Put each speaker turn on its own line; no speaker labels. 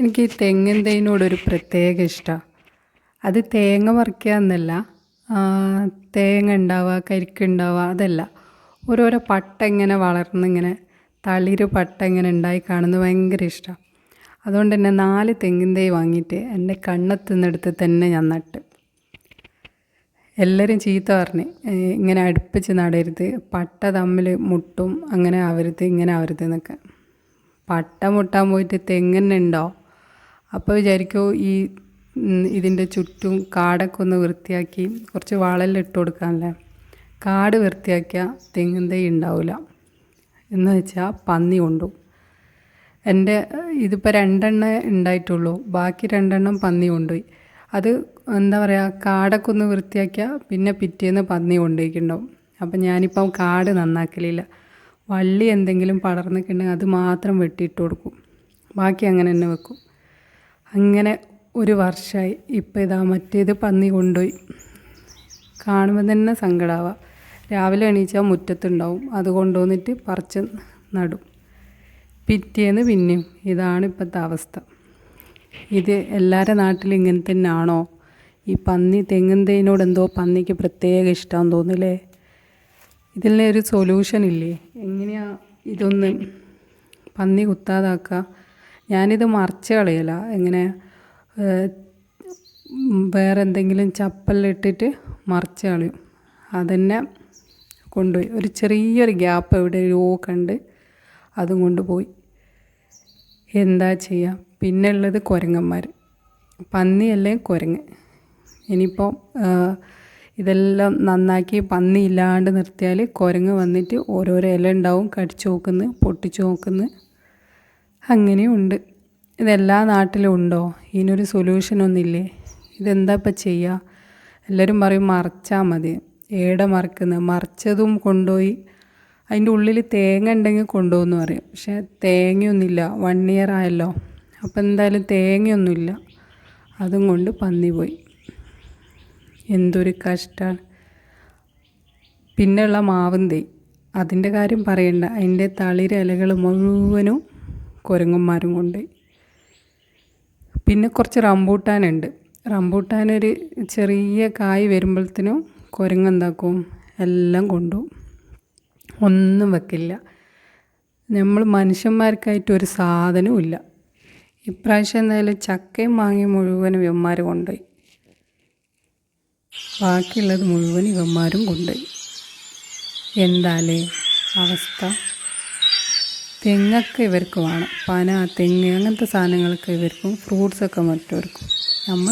എനിക്ക് ഈ തെങ്ങിൻ തൈനോടൊരു പ്രത്യേക ഇഷ്ടമാണ് അത് തേങ്ങ പറിക്കുക എന്നല്ല തേങ്ങ ഉണ്ടാവുക കരിക്കുണ്ടാവുക അതല്ല. ഓരോരോ പട്ട ഇങ്ങനെ വളർന്നിങ്ങനെ തളിര് പട്ട ഇങ്ങനെ ഉണ്ടായി കാണുന്നത് ഭയങ്കര ഇഷ്ടമാണ് അതുകൊണ്ട് തന്നെ നാല് തെങ്ങിൻ തൈ വാങ്ങിയിട്ട് എന്റെ കണ്ണെത്തുന്നിടത്ത് തന്നെ ഞാൻ നട്ട്. എല്ലാവരും ചീത്ത പറഞ്ഞ് ഇങ്ങനെ അടുപ്പിച്ച് നടരുത് പട്ട തമ്മിൽ മുട്ടും അങ്ങനെ ആവരുത് ഇങ്ങനെ ആവരുത് എന്നൊക്കെ. പട്ട മുട്ടാൻ പോയിട്ട് തെങ്ങന്നെ ഉണ്ടോ അപ്പോൾ വിചാരിക്കൂ ഈ ഇതിന്റെ ചുറ്റും കാടൊക്കെ ഒന്ന് വൃത്തിയാക്കി കുറച്ച് വളമെല്ലാം ഇട്ട് കൊടുക്കാനല്ലേ കാട് വൃത്തിയാക്കിയാൽ തെങ്ങും തൈ ഉണ്ടാവില്ല എന്ന് വെച്ചാൽ പന്നി കൊണ്ടു. എന്റെ ഇതിപ്പോൾ രണ്ടെണ്ണേ ഉണ്ടായിട്ടുള്ളൂ. ബാക്കി രണ്ടെണ്ണം പന്നി കൊണ്ടുപോയി. അത് എന്താ പറയുക കാടൊക്കെ ഒന്ന് വൃത്തിയാക്കിയാൽ പിന്നെ പിറ്റേന്ന് പന്നി കൊണ്ടുപോയിക്കുണ്ടാവും. അപ്പം ഞാനിപ്പം കാട് നന്നാക്കലില്ല. വള്ളി എന്തെങ്കിലും പടർന്നിട്ടുണ്ടെങ്കിൽ അത് മാത്രം വെട്ടിയിട്ട് കൊടുക്കും. ബാക്കി അങ്ങനെ തന്നെ വെക്കും. അങ്ങനെ ഒരു വർഷമായി ഇപ്പം ഇതാ മറ്റേത് പന്നി കൊണ്ടുപോയി. കാണുമ്പോൾ തന്നെ സങ്കടമാവുക രാവിലെ എണീച്ചാൽ മുറ്റത്തുണ്ടാവും. അത് കൊണ്ടുവന്നിട്ട് പറിച്ച് നടും. പിറ്റേന്ന് പിന്നെയും ഇതാണ് ഇപ്പോഴത്തെ അവസ്ഥ. ഇത് എല്ലാവരുടെ നാട്ടിലും ഇങ്ങനെ തന്നെയാണോ ഈ പന്നി തെങ്ങുന്നതിനോട് എന്തോ പന്നിക്ക് പ്രത്യേക ഇഷ്ടമാണെന്ന് തോന്നില്ലേ ഇതിലൊരു സൊല്യൂഷൻ ഇല്ലേ? എങ്ങനെയാണ് ഇതൊന്ന് പന്നി കുത്താതാക്കുക ഞാനിത് മറിച്ച് കളയില്ല ഇങ്ങനെ വേറെ എന്തെങ്കിലും ചപ്പലിട്ടിട്ട് മറിച്ച് കളയും. അതന്നെ കൊണ്ടുപോയി. ഒരു ചെറിയൊരു ഗ്യാപ്പ് എവിടെയോ കണ്ട് അതും കൊണ്ടുപോയി. എന്താ ചെയ്യുക പിന്നെ ഉള്ളത് കുരങ്ങന്മാർ. പന്നിയല്ലേ കുരങ്ങ്. ഇനിയിപ്പോൾ ഇതെല്ലാം നന്നാക്കി പന്നി ഇല്ലാണ്ട് നിർത്തിയാൽ കുരങ്ങ് വന്നിട്ട് ഓരോരോ ഇല ഉണ്ടാവും കടിച്ചു നോക്കുന്നു പൊട്ടിച്ചു നോക്കുന്നു. അങ്ങനെയും ഉണ്ട് ഇതെല്ലാ നാട്ടിലും ഉണ്ടോ? ഇതിനൊരു സൊല്യൂഷനൊന്നുമില്ലേ ഇതെന്താ ഇപ്പം ചെയ്യുക എല്ലാവരും പറയും മറച്ചാൽ മതി. ഏടെ മറക്കുന്നത് മറിച്ചതും കൊണ്ടുപോയി അതിന്റെ ഉള്ളിൽ തേങ്ങ ഉണ്ടെങ്കിൽ കൊണ്ടുപോകുന്നു പറയും. പക്ഷേ തേങ്ങയൊന്നുമില്ല. വൺ ഇയർ ആയല്ലോ. അപ്പോൾ എന്തായാലും തേങ്ങയൊന്നുമില്ല. അതും കൊണ്ട് പന്നി പോയി എന്തൊരു കഷ്ടമാണ് പിന്നെയുള്ള മാവും തേ. അതിന്റെ കാര്യം പറയണ്ട. അതിന്റെ തളിര ഇലകൾ മുഴുവനും കുരങ്ങന്മാരും കൊണ്ട്. പിന്നെ കുറച്ച് റംബൂട്ടാനുണ്ട്. റംബൂട്ടാനൊരു ചെറിയ കായ് വരുമ്പോഴത്തേനും കുരങ്ങെന്താക്കും എല്ലാം കൊണ്ടുപോകും ഒന്നും വെക്കില്ല. നമ്മൾ മനുഷ്യന്മാർക്കായിട്ട് ഒരു സാധനവും ഇല്ല. ഇപ്രാവശ്യം എന്തായാലും ചക്കയും മാങ്ങയും മുഴുവൻ ഇവന്മാർ കൊണ്ടുപോയി. ബാക്കിയുള്ളത് മുഴുവൻ ഇവന്മാരും കൊണ്ടുപോയി. എന്താലേ അവസ്ഥ? തെങ്ങൊക്കെ ഇവർക്ക് വേണം. പന തെങ്ങ് അങ്ങനത്തെ സാധനങ്ങളൊക്കെ ഇവർക്കും ഫ്രൂട്ട്സൊക്കെ മറ്റവർക്കും. നമ്മൾ